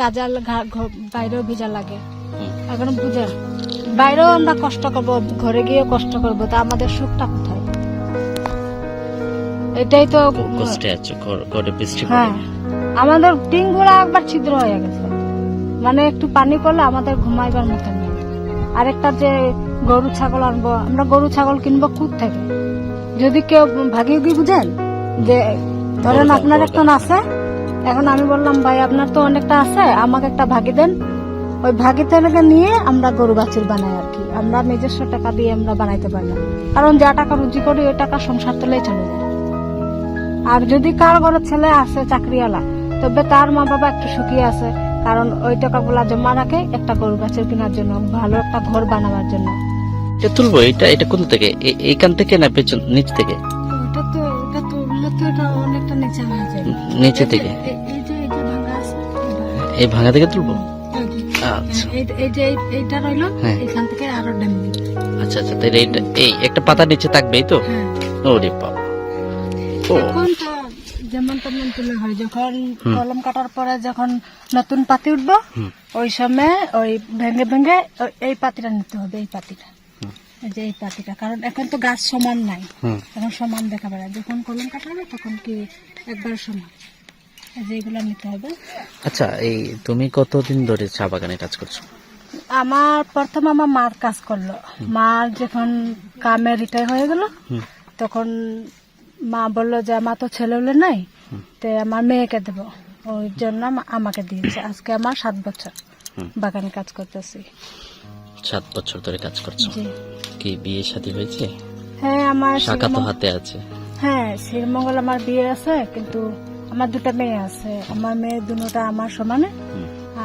কাজাল বাইরেও ভিজা লাগে। এখন বুঝেন বাইরেও আমরা কষ্ট করব ঘরে গিয়ে কষ্ট করব তা আমাদের সুখটা কোথায়? এটাই তো হ্যাঁ। আমাদের টিনগুলা একবার ছিদ্র হয়ে গেছে। মানে একটু পানি পড়লে আমাদের ঘুমাইবার মতো নেই। আরেকটা যে গরু ছাগল আনব আমরা গরু ছাগল কিনবো কুদ থেকে। যদি কেউ ভাগিয়ে কি বুঝেন যে ধরেন আপনার একটা আছে এখন আমি বললাম, ভাই, আপনার তো অনেকটা আছে, আমাকে একটা ভাগি দেন। ওই ভাগি থেকে নিয়ে আমরা গরু বাছুর বানাই আর কি। আমরা নিজস্ব টাকা দিয়ে আমরা বানাইতে পারি না কারণ যা টাকা রুজি করি, ওই টাকা সংসার তুলেই চলে যায়। আর যদি কার ঘরে ছেলে আছে, চাকরিওয়ালা, তবে তার মা বাবা একটু সুখী আছে। কারণ ওই টাকাগুলা জমা রাখে একটা গরু গাছের কেনার জন্য, ভালো একটা ঘর বানাবার জন্য। তুলবো, এটা এটা কোথা থেকে? এইখান থেকে না পেছন, নিচ থেকে? তো এটা অনেকটা নিচে নিচে থেকে? এই- ভাঙা থেকে তুলবো? আচ্ছা। এইটা রইল হ্যাঁ। এখান থেকে আরও ড্যাম আচ্ছা আচ্ছা তাহলে এইটা এই একটা পাতা নিচে থাকবেই তো? হ্যাঁ। ওরে বাবা। এখন তো যেমন তেমন তুলে হয় যখন কলম কাটার পরে যখন নতুন পাতি উঠবো ওই সময় ওই ভেঙে ভেঙে ওই- এই পাতিটা নিতে হবে এই পাতিটা। যে এই পাতিটা কারণ এখন তো গাছ সমান নাই। এখন সমান দেখা বেড়ায়। যখন কলম কাটা হবে তখন কি একবার সমান? এই যে এগুলো নিতে হবে। আচ্ছা এই তুমি কতদিন ধরে চা বাগানে কাজ করছ? আমার প্রথম আমার মার কাজ করল। মার যখন কামে রিটায়ার হয়ে গেল তখন মা বলল যে আমার তো ছেলে হলে নাই তো আমার মেয়েকে দেব। ওই জন্য আমা- আমাকে দিয়েছে। আজকে আমার সাত বছর বাগানে কাজ করতেছি। সাত বছর ধরে কাজ করছ। কি বিয়ে শাদী হয়েছে? হ্যাঁ আমার শাখা তো হাতে আছে। হ্যাঁ শ্রীমঙ্গল আমার বিয়ে আছে কিন্তু আমার দুটা মেয়ে আছে। আমার মেয়ে দুটা আমার সমানে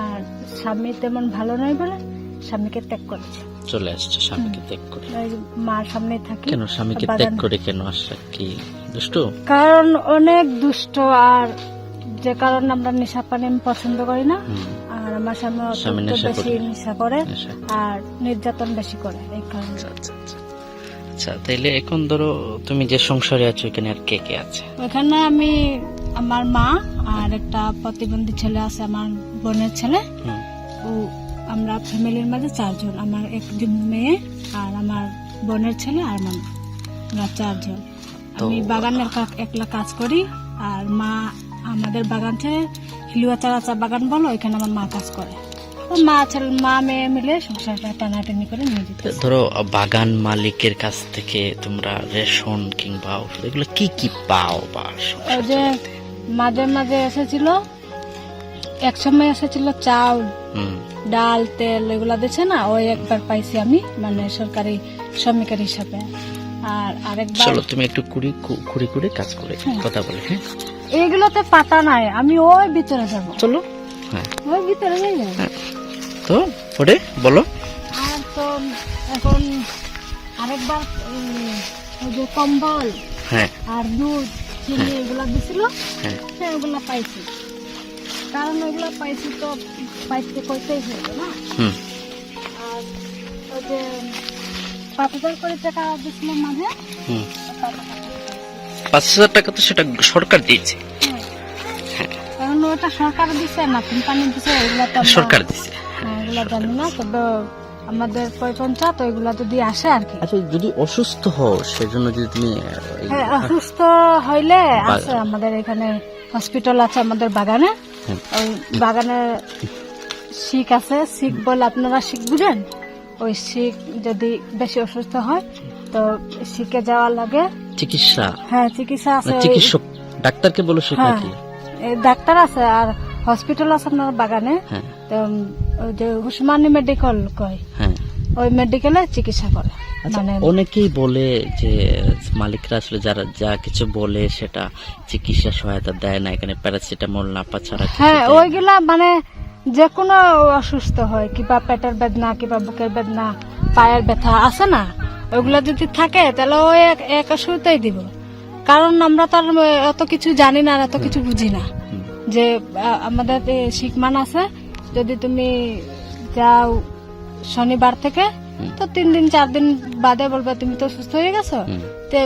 আর স্বামী তেমন ভালো নয় বলে স্বামীকে ত্যাগ করেছে। চলে আসছে স্বামীকে ত্যাগ করে। মার সামনে থাকি। কেন স্বামীকে ত্যাগ করে কেন আসা কি দুষ্ট? কারণ অনেক দুষ্ট আর যে কারণে আমরা নেশা পানি পছন্দ করি না। আমার স্বামী স্বামী নেশা বেশি? নেশা করে আর নির্যাতন বেশি করে এই কারণে। আচ্ছা আচ্ছা আচ্ছা। আচ্ছা তাইলে এখন ধরো তুমি যে সংসারে আছো এখানে আর কে কে আছে? ওখানে আমি আমার মা আর একটা প্রতিবন্ধী ছেলে আছে আমার বোনের ছেলে। ও আমরা ফ্যামিলির মাঝে চারজন আমার একজন মেয়ে আর আমার বোনের ছেলে আর আমার আমরা চারজন। আমি বাগানের একলা কাজ করি আর মা আমাদের বাগান ছেড়ে হিলুয়া চারা চা বাগান বলো ওইখানে আমার মা কাজ করে। মা ছেলে মা মেয়ে মিলে সংসারটা টানাটানি করে নিয়ে যেতে ধরো বাগান মালিকের কাছ থেকে তোমরা রেশন কিংবা ওষুধ এগুলো কি কি পাও বা ওই যে মাঝে মাঝে এসেছিল এক সময় এসেছিল হুম, ডাল তেল এগুলা দিচ্ছে না ওই একবার পাইছি আমি মানে সরকারি শ্রমিকের হিসাবে। আর আরেকবার চলো তুমি একটু কুড়ি কুড়ি কুড়ি কাজ করে কথা বলে হ্যাঁ? এইগুলোতে পাতা নাই আমি ওই ভিতরে যাব। চলো। হ্যাঁ। ওই ভিতরে যাই না? তো পরে বলো। আর তো এখন আরেকবার ওই যে কম্বল হ্যাঁ। আর দুধ চিনি এগুলা দিছিল হ্যাঁ। হ্যাঁ পাইছি। কারণ ওগুলা পাইছি তো পাইতে কইতেই হবে না। হুম। আর ওই যে পাঁচ হাজার করে টাকা দিছিল মাঝে হুম। ওটা। পাঁচ হাজার টাকা তো সেটা সরকার দিয়েছে। হ্যাঁ। হ্যাঁ সরকার দিছে না কোম্পানি দিছে সরকার দিছে। হ্যাঁ, জানি না তবে আমাদের পঞ্চায়েত ওইগুলা যদি আসে আর কি। আচ্ছা যদি অসুস্থ হও সেজন্য যদি তুমি হ্যাঁ অসুস্থ হইলে আছে আমাদের এখানে হসপিটাল আছে আমাদের বাগানে। ওই বাগানে শিখ আছে শিখ বলে আপনারা শিখ বুঝেন? ওই শিখ যদি বেশি অসুস্থ হয় তো শিখে যাওয়া লাগে। চিকিৎসা? হ্যাঁ চিকিৎসা আছে। মানে চিকিৎসক ডাক্তারকে বলো সে হ্যাঁ কি? ডাক্তার আছে আর হসপিটাল আছে আপনার বাগানে। হ্যাঁ। তো যে উসমানী মেডিকেল কয় হ্যাঁ। ওই মেডিকেলে চিকিৎসা করে। আচ্ছা মানে অনেকেই বলে যে মালিকরা আসলে যারা যা কিছু বলে সেটা চিকিৎসা সহায়তা দেয় না এখানে প্যারাসিটামল নাপা ছাড়া হ্যাঁ ওইগুলা মানে যে কোনো অসুস্থ হয় কিবা পেটের বেদনা কিবা বুকের বেদনা পায়ের ব্যথা আছে না? ওইগুলা যদি থাকে তাহলে ওই এক- ওষুধই দিব। কারণ আমরা তার এত কিছু জানি না আর এত কিছু বুঝি না। যে আমাদের শিখমান আছে যদি তুমি যাও শনিবার থেকে তো তিন দিন চার দিন বাদে বলবে তুমি তো সুস্থ হয়ে গেছো তে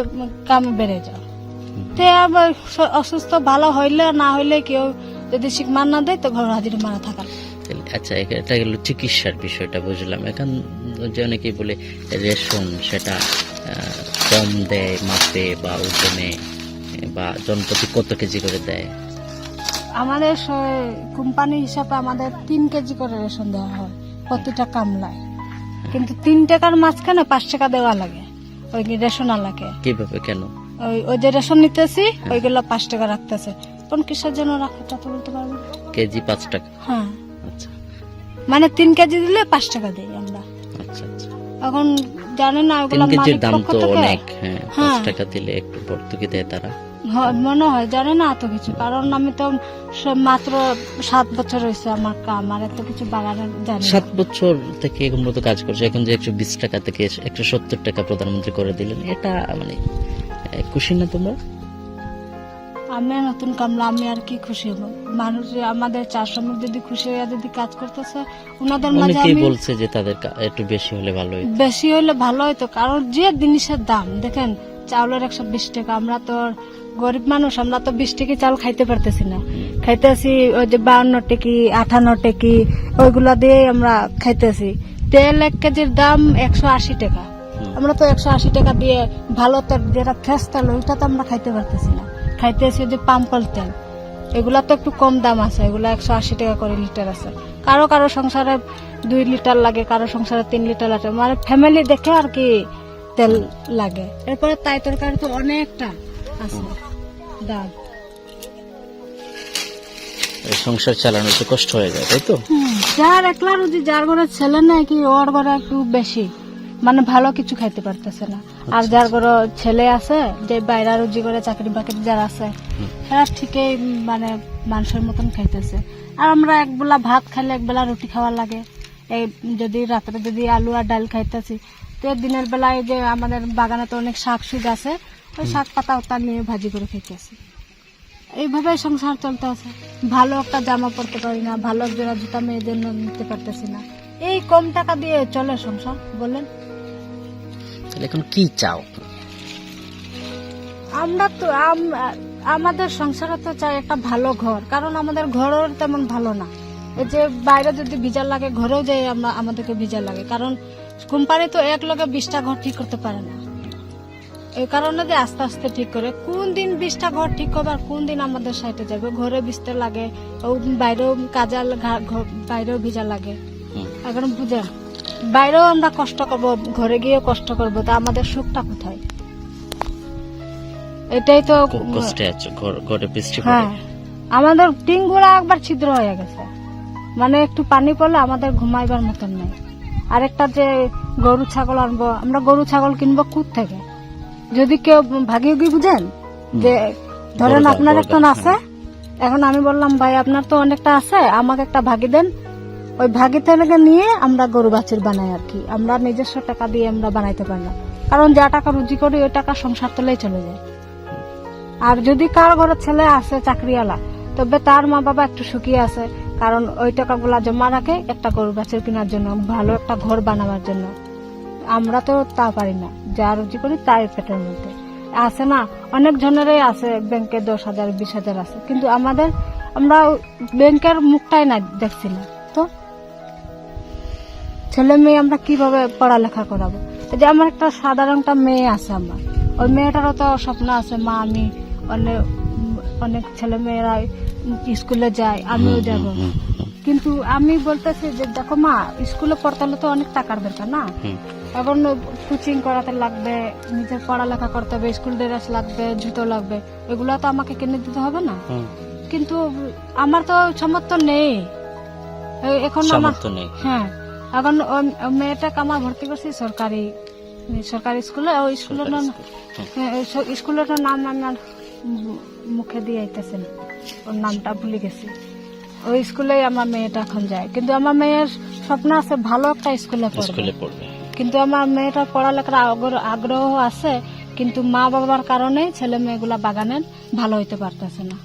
কাম বেড়ে যাও। তে আবার অসুস্থ ভালো হইলে না হইলে কেউ যদি শিখ মান না দেয় তো ঘর হাজির মারা থাকার আচ্ছা এটা গেল চিকিৎসার বিষয়টা বুঝলাম। এখন যে অনেকেই বলে রেশন সেটা কম দেয় মাপে বা ওজনে বা জনপ্রতি কত কেজি করে দেয়? আমাদের কোম্পানি হিসাবে আমাদের তিন কেজি করে রেশন দেওয়া হয় প্রতিটা কামলায়। কিন্তু তিন টাকার মাঝখানে পাঁচ টাকা দেওয়া লাগে ওই রেশন আলাকে কীভাবে কেন? ওই ওই যে রেশন নিতেছি ওইগুলো পাঁচ টাকা রাখতেছে। কোন কিসের জন্য রাখে তা বলতে পারব কেজি পাঁচ টাকা। হ্যাঁ। মানে তিন কেজি দিলে পাঁচ টাকা দিই আমরা। আচ্ছা আচ্ছা। এখন জানেন না ওগুলো মালিক দাম তো অনেক হ্যাঁ পাঁচ হ্যাঁ। টাকা দিলে একটু ভর্তুকি দেয় তারা। মনে হয় জানে না এত কিছু কারণ আমি তো সব মাত্র সাত বছর হয়েছে আমার কাম আর এত কিছু বাগানে জানি সাত বছর থেকে এখন মতো কাজ করছে এখন যে একশো বিশ টাকা থেকে একশো সত্তর টাকা প্রধানমন্ত্রী করে দিলেন এটা মানে খুশি না তোমরা? আমি নতুন কামলা আমি আর কি খুশি হব? মানুষ আমাদের চার শ্রমিক যদি খুশি হয়ে যদি কাজ করতেছে ওনাদের মাঝে আমি বলছে যে তাদের একটু বেশি হলে ভালো হইতো? বেশি হলে ভালো হতো কারণ যে জিনিসের দাম দেখেন চাউলের একশো বিশ টাকা আমরা তো গরিব মানুষ আমরা তো বিশ টাকি চাল খাইতে পারতেছি না। খাইতেছি ওই যে বাউন্ন টেকি আঠান্ন টেকি ওইগুলা দিয়ে আমরা খাইতেছি। তেল এক কেজির দাম একশো আশি টাকা। আমরা তো একশো আশি টাকা দিয়ে ভালো তেল যেটা ফ্রেশ তেল ওইটা তো আমরা খাইতে পারতেছি না। খাইতেছি যে পাম্পল তেল। এগুলা তো একটু কম দাম আছে এগুলা একশো আশি টাকা করে লিটার আছে। কারও কারও সংসারে দুই লিটার লাগে কারও সংসারে তিন লিটার লাগে। মানে ফ্যামিলি দেখে আর কি তেল লাগে। এরপরে তাই তরকারি তো অনেকটা আছে দাম। সংসার চালানো তো কষ্ট হয়ে যায় তাই তো? যার একলা রুজি যার ঘরে ছেলে নেই কি ওর ঘরে একটু বেশি। মানে ভালো কিছু খাইতে পারতেছে না। আর যার ঘরে ছেলে আছে যে বাইরে রুজি করে চাকরি বাকরি যারা আছে এরা ঠিকই মানে মানুষের মতন খাইতেছে। আর আমরা একবেলা ভাত খাইলে একবেলা রুটি খাওয়া লাগে। এই যদি রাত্রে যদি আলু আর ডাল খাইতেছি তো দিনের বেলায় যে আমাদের বাগানে তো অনেক শাক সুগ আছে ওই শাক পাতা ওতা নিয়ে ভাজি করে খাইতেছি। এইভাবে সংসার চলতে আছে ভালো একটা জামা পরতে পারি না ভালো জোড়া জুতা মেয়েদের জন্য নিতে পারতেছি না। এই কম টাকা দিয়ে চলে সংসার বলেন। তাহলে এখন কি চাও? আমরা তো আমাদের সংসারে তো চাই একটা ভালো ঘর কারণ আমাদের ঘরও তেমন ভালো না। এই যে বাইরে যদি ভিজা লাগে ঘরেও যাই আমরা আমাদেরকে ভিজা লাগে কারণ কোম্পানি তো এক লগে বিশটা ঘর ঠিক করতে পারে না। এই কারণে যে আস্তে আস্তে ঠিক করে কোন দিন বিশটা ঘর ঠিক করবে আর কোন দিন আমাদের সাইডে যাবে? ঘরে বিছতে লাগে ও বাইরেও কাজা ঘা- বাইরেও ভিজা লাগে। এখন বুঝেন বাইরেও আমরা কষ্ট করব ঘরে গিয়ে কষ্ট করব তা আমাদের সুখটা কোথায়? এটাই তো কষ্টে আছো ঘর- বৃষ্টি হ্যাঁ পড়ে আমাদের টিংগুলা একবার ছিদ্র হয়ে গেছে। মানে একটু পানি পড়লে আমাদের ঘুমাইবার মতন নেই। আরেকটা যে গরু ছাগল আনব আমরা গরু ছাগল কিনবো কুত থেকে? যদি কেউ ভাগিয়ে গিয়ে বুঝেন যে ধরেন আপনার একটা আছে এখন আমি বললাম ভাই আপনার তো অনেকটা আছে আমাকে একটা ভাগি দেন। ওই ভাগি থেকে নিয়ে আমরা গরু বাছুর বানাই আর কি। আমরা নিজস্ব টাকা দিয়ে আমরা বানাইতে পারি না। কারণ যা টাকা রুজি করি, ওই টাকা সংসার তলেই চলে যায়। আর যদি কার ঘরের ছেলে আছে, চাকরিওয়ালা, তবে তার মা বাবা একটু সুখী আছে। কারণ ওই টাকাগুলা জমা রাখে একটা গরু বাছুর কেনার জন্য, ভালো একটা ঘর বানাবার জন্য। আমরা তো তা পারি না। যা রুজি করি, তাই পেটের মধ্যে। আছে না, অনেক জনেরই আছে, ব্যাংকে দশ হাজার, বিশ হাজার আছে। কিন্তু আমাদের, আমরা ব্যাংকের মুখটাই না দেখছি না। তো ছেলে মেয়ে আমরা কীভাবে পড়ালেখা করাবো? যে আমার একটা সাধারণ একটা মেয়ে আছে আমার। ওই মেয়েটারও তো স্বপ্ন আছে মা আমি অনেক অনেক ছেলে মেয়েরা স্কুলে যায় আমিও যাব। কিন্তু আমি বলতেছি যে দেখো মা স্কুলে পড়তে হলে তো অনেক টাকার দরকার না? এখন কোচিং করাতে লাগবে নিজের পড়ালেখা করতে হবে স্কুল ড্রেস লাগবে জুতো লাগবে এগুলো তো আমাকে কিনে দিতে হবে না? কিন্তু আমার তো সামর্থ্য নেই। এখন আমার হ্যাঁ। এখন মেয়েটাকে আমার ভর্তি করছি সরকারি সরকারি স্কুলে ওই স্কুলের। হ্যাঁ, ওই স্কুলের নাম আমার মুখে দিয়ে আইতেছে না। ওর নামটা ভুলে গেছি। ওই স্কুলে আমার মেয়েটা এখন যায়। কিন্তু আমার মেয়ের স্বপ্ন আছে ভালো একটা স্কুলে পড়বে। স্কুলে পড়বে। কিন্তু আমার মেয়েটার পড়ালেখার আগ্রহ- আগ্রহ আছে কিন্তু মা বাবার কারণে ছেলে মেয়েগুলা বাগানের ভালো হইতে পারতেছে না।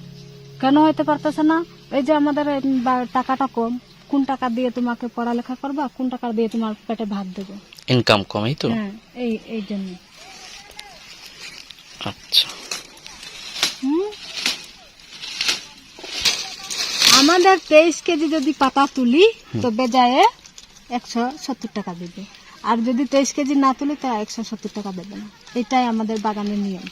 কেন হইতে পারতেছে না? এই যে আমাদের টাকাটা কম। কোন টাকা দিয়ে তোমাকে পড়ালেখা করবা কোন টাকা দিয়ে তোমার পেটে ভাত দেবো? ইনকাম কমই তো? হ্যাঁ এই এই জন্য। আচ্ছা। আমাদের তেইশ কেজি যদি পাতা তুলি তো বেজায়ে একশো সত্তর টাকা দেবে। আর যদি তেইশ কেজি না তুলি তো একশো সত্তর টাকা দেবে না। এটাই আমাদের বাগানের নিয়ম।